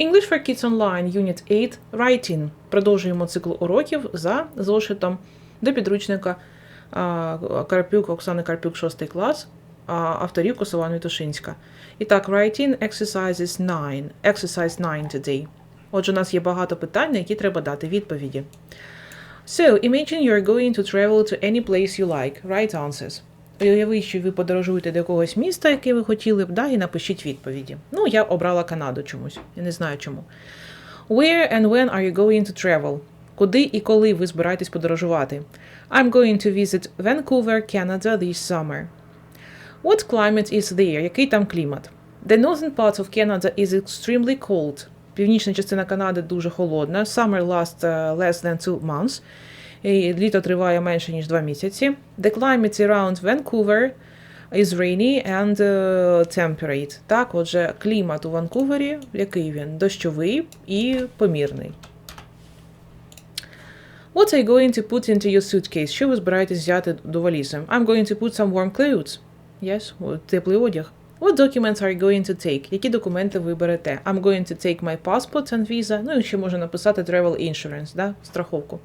English for Kids Online, Unit 8, Writing. Продовжуємо цикл уроків за зошитом до підручника Карпюк Оксани Карпюк, 6 клас, авторів Косова Вітушинська. І так, Writing Exercises 9. Exercise 9 today. Отже, у нас є багато питань, на які треба дати відповіді. So, imagine you're going to travel to any place you like. Write answers. Уяви, що ви подорожуєте до якогось міста, яке ви хотіли б, да, і напишіть відповіді. Ну, я обрала Канаду чомусь. Я не знаю чому. Where and when are you going to travel? Куди і коли ви збираєтесь подорожувати? I'm going to visit Vancouver, Canada this summer. What climate is there? Який там клімат? The northern part of Canada is extremely cold. Північна частина Канади дуже холодна. Summer lasts uh, less than two months. І літо триває менше, ніж два місяці. The climate around Vancouver is rainy and uh, temperate. Так, отже, клімат у Ванкувері, який він? Дощовий і помірний. What are you going to put into your suitcase? Що ви збираєтесь взяти до валізи? I'm going to put some warm clothes. Yes, теплий одяг. What documents are you going to take? Які документи ви берете? I'm going to take my passport and visa. Ну і ще можна написати travel insurance, да? страховку.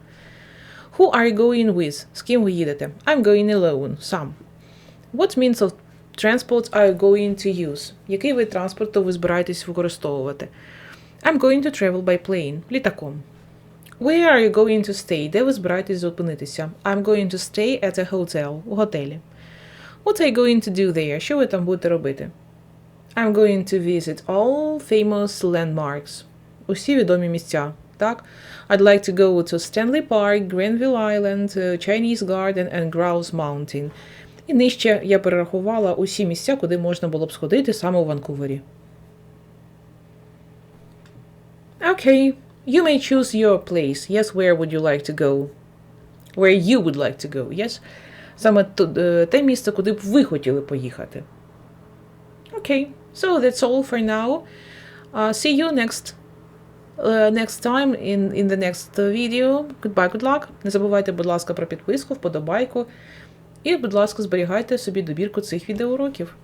Who are you going with? З ким ви їдете? I'm going alone. Сам. What means of transport are you going to use? Який вид транспорту ви збираєтесь використовувати? I'm going to travel by plane. Літаком. Where are you going to stay? Де ви збираєтесь зупинитися? I'm going to stay at a hotel. У готелі. What are you going to do there? Що ви там будете робити? I'm going to visit all famous landmarks. Усі відомі місця. Так? I'd like to go to Stanley Park, Granville Island, uh, Chinese Garden and Grouse Mountain. І нижче я перерахувала усі місця, куди можна було б сходити саме у Ванкувері. Okay, you may choose your place. Yes, where would you like to go? Where you would like to go, yes? Саме е, те місце, куди б ви хотіли поїхати. Okay, so that's all for now. Uh, see you next uh, next time in, in the next video. Goodbye, good luck. Не забувайте, будь ласка, про підписку, вподобайку. І, будь ласка, зберігайте собі добірку цих відеоуроків.